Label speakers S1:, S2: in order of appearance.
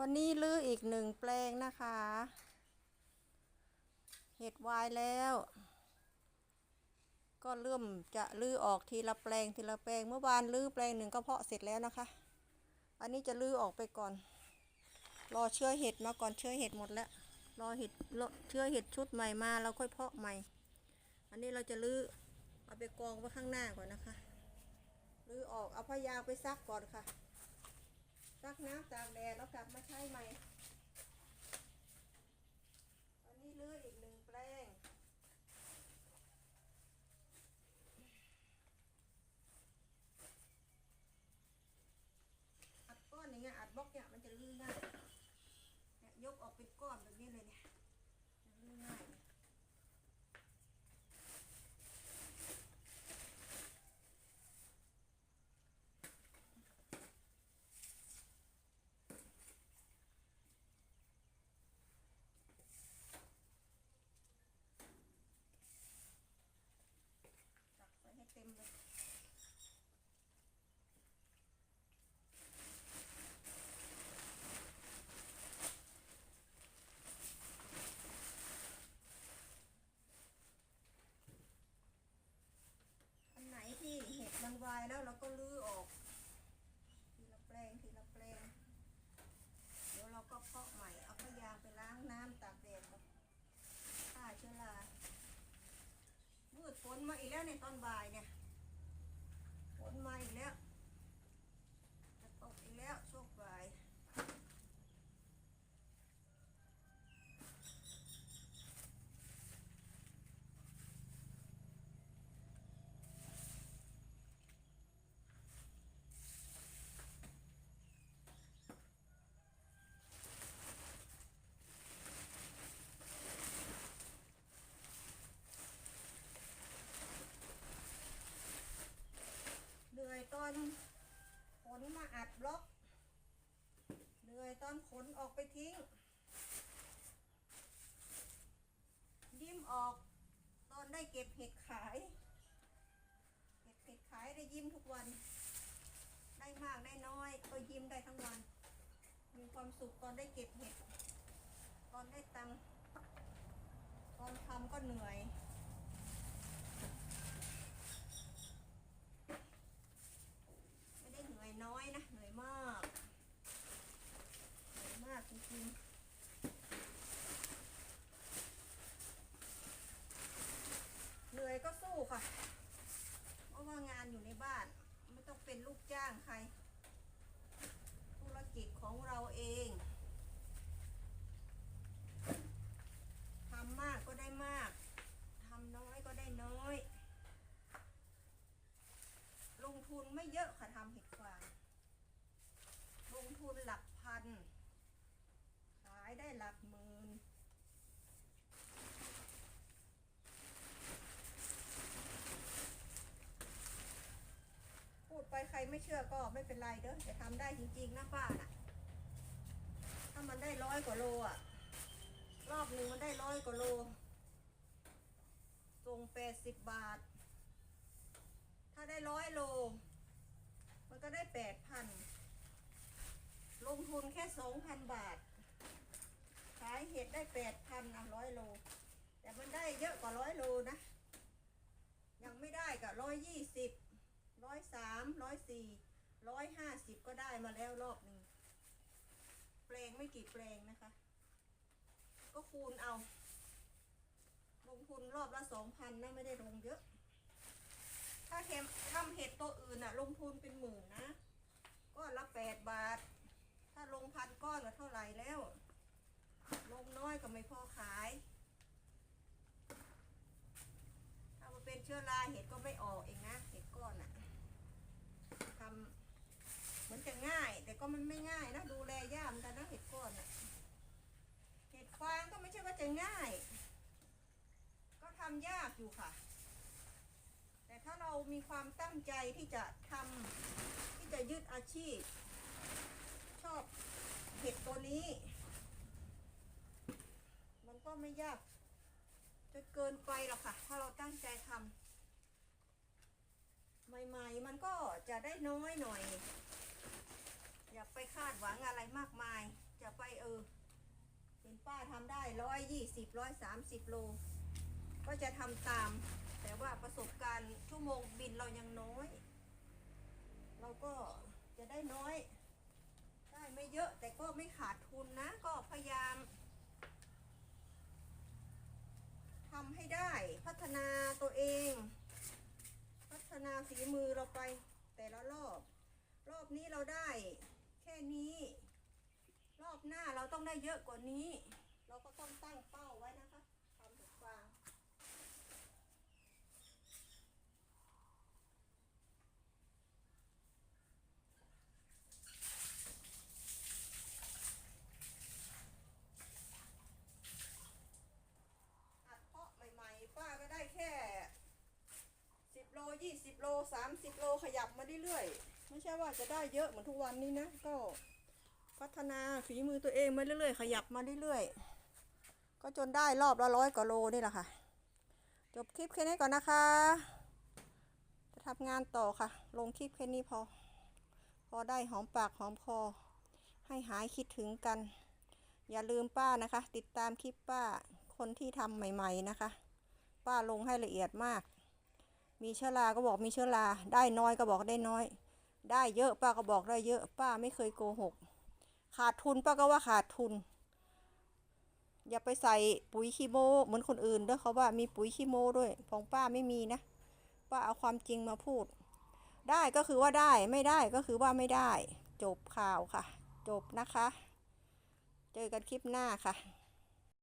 S1: วันนี้ลื้ออีกหนึ่งแปลงนะคะ เห็ดวายแล้ว ก็เริ่มจะลื้อออกทีละแปลงทีละแปลง เมื่อวานลื้อแปลงหนึ่งก็เพาะเสร็จแล้วนะคะ อันนี้จะลื้อออกไปก่อน รอเชื้อเห็ดมาก่อนเชื้อเห็ดหมดแล้ว รอเห็ดเชื้อเห็ดชุดใหม่มาแล้วค่อยเพาะใหม่ อันนี้เราจะลื้อเอาไปกองไว้ข้างหน้าก่อนนะคะ ลื้อออกเอาพยางไปซักก่อนค่ะ ซักน้ำตากแดดแล้วกลับมาใช้ใหม่ อันนี้เลืออีกหนึ่งแปลงอัดก้อนอย่างเงี้ยอัดบล็อกเนี่ยมันจะลื้อง่ายยกออกเป็นก้อนแบบนี้เลยเนี่ยลื้อง่ายเนี่ยตักใส่ให้เต็มเลย อันไหนที่เห็ดมันวายแล้วเราก็ลื้อออก ทีละแปลงทีละแปลง เดี๋ยวเราก็เพาะใหม่ เอาพยางไปล้างน้ำตากแดดกับฆ่าเชื้อรามืดฝนมาอีกแล้วในตอนบ่ายเนี่ยฝนมาอีกแล้ว จะตกอีกแล้วช่วงบ่าย เหนื่อยตอนขนมาอัดบล็อก เหนื่อยตอนขนออกไป ทิ้ง ยิ้มออก ตอนได้เก็บเห็ดขายเก็บเห็ดขายได้ยิ้มทุกวัน ได้มากได้น้อย ก็ยิ้มได้ทั้งวัน มีความสุขตอนได้เก็บเห็ด ตอนได้ตังตอนทำก็เหนื่อย ไม่ได้เหนื่อยน้อยนะ เหนื่อยมาก เหนื่อยมากจริงๆ เหนื่อยก็สู้ค่ะ เพราะว่างานอยู่ในบ้าน ไม่ต้องเป็นลูกจ้างใคร ธุรกิจของเราเอง ทำมากก็ได้มาก ทำน้อยก็ได้น้อย ลงทุนไม่ เยอะค่ะทำเห็ดฟางลงทุนหลักพัน ขายได้หลักหมื่นพูดไปใครไม่เชื่อก็ไม่เป็นไรเด้อจะทำได้จริงๆนะป้าน่ะ ถ้ามันได้ร้อยกว่าโลอะ รอบหนึ่งมันได้ร้อยกว่าโล ส่งแปดสิบบาท ถ้าได้ร้อยโล มันก็ได้แปดพันลงทุนแค่สองพันบาท ขายเห็ดได้แปดพันนะร้อยโล แต่มันได้เยอะกว่าร้อยโลนะ ยังไม่ได้กับร้อยยี่สิบร้อยสามร้อยสี่ร้อยห้าสิบก็ได้มาแล้วรอบหนึ่งแปลงไม่กี่แปลงนะคะ ก็คูณเอา ลงทุนรอบละสองพันนะไม่ได้ลงเยอะ ถ้าเห็มทำเห็ดตัวอื่นอะลงทุนเป็นหมื่นนะก้อนละแปดบาท ถ้าลงพันก้อนก็เท่าไหร่แล้ว ลงน้อยก็ไม่พอขาย ถ้ามาเป็นเชื้อราเห็ดก็ไม่ออกเองนะ เห็ดก้อนอะทำเหมือนจะง่าย แต่ก็มันไม่ง่ายนะ ดูแลยากเหมือนกันนะเห็ดก้อนอะเห็ดฟางก็ไม่ใช่ว่าจะง่าย ก็ทำยากอยู่ค่ะ ถ้าเรามีความตั้งใจที่จะทำที่จะยึดอาชีพ ชอบเห็ดตัวนี้ มันก็ไม่ยากจนเกินไปหรอกค่ะ ถ้าเราตั้งใจทำใหม่ ๆ มันก็จะได้น้อยหน่อย อย่าไปคาดหวังอะไรมากมาย จะไปเออเห็นป้าทำได้ร้อยยี่สิบร้อยสามสิบโล ก็จะทำตาม ว่าประสบการณ์ชั่วโมงบินเรายังน้อย เราก็จะได้น้อย ได้ไม่เยอะแต่ก็ไม่ขาดทุนนะ ก็พยายามทำให้ได้พัฒนาตัวเอง พัฒนาฝีมือเราไปแต่ละรอบ รอบนี้เราได้แค่นี้ รอบหน้าเราต้องได้เยอะกว่านี้ เราก็ต้องตั้งเป้าไว้นะคะทำถูกฟาง อัดเพาะใหม่ๆ ป้าก็ได้แค่สิบโลยี่สิบ โลสามสิบโลขยับมาเรื่อยๆ ไม่ใช่ว่าจะได้เยอะเหมือนทุกวันนี้นะ ก็พัฒนาฝีมือตัวเองมาเรื่อยๆ ขยับมาเรื่อยๆ ก็จนได้รอบละร้อยกว่าโลนี่แหละค่ะ จบคลิปแค่นี้ก่อนนะคะ จะทำงานต่อค่ะ ลงคลิปแค่นี้พอ พอได้หอมปากหอมคอ ให้หายคิดถึงกัน อย่าลืมป้านะคะ ติดตามคลิปป้าคนที่ทำใหม่ ๆนะคะ ป้าลงให้ละเอียดมาก มีเชื้อราก็บอกมีเชื้อราได้น้อยก็บอกได้น้อย ได้เยอะป้าก็บอกได้เยอะ ป้าไม่เคยโกหก ขาดทุนป้าก็ว่าขาดทุน อย่าไปใส่ปุ๋ยคีโมเหมือนคนอื่นด้อเขาว่ามีปุ๋ยคีโมด้วยของป้าไม่มีนะ ป้าเอาความจริงมาพูด ได้ก็คือว่าได้ไม่ได้ก็คือว่าไม่ได้ จบข่าวค่ะ จบนะคะ เจอกันคลิปหน้าค่ะ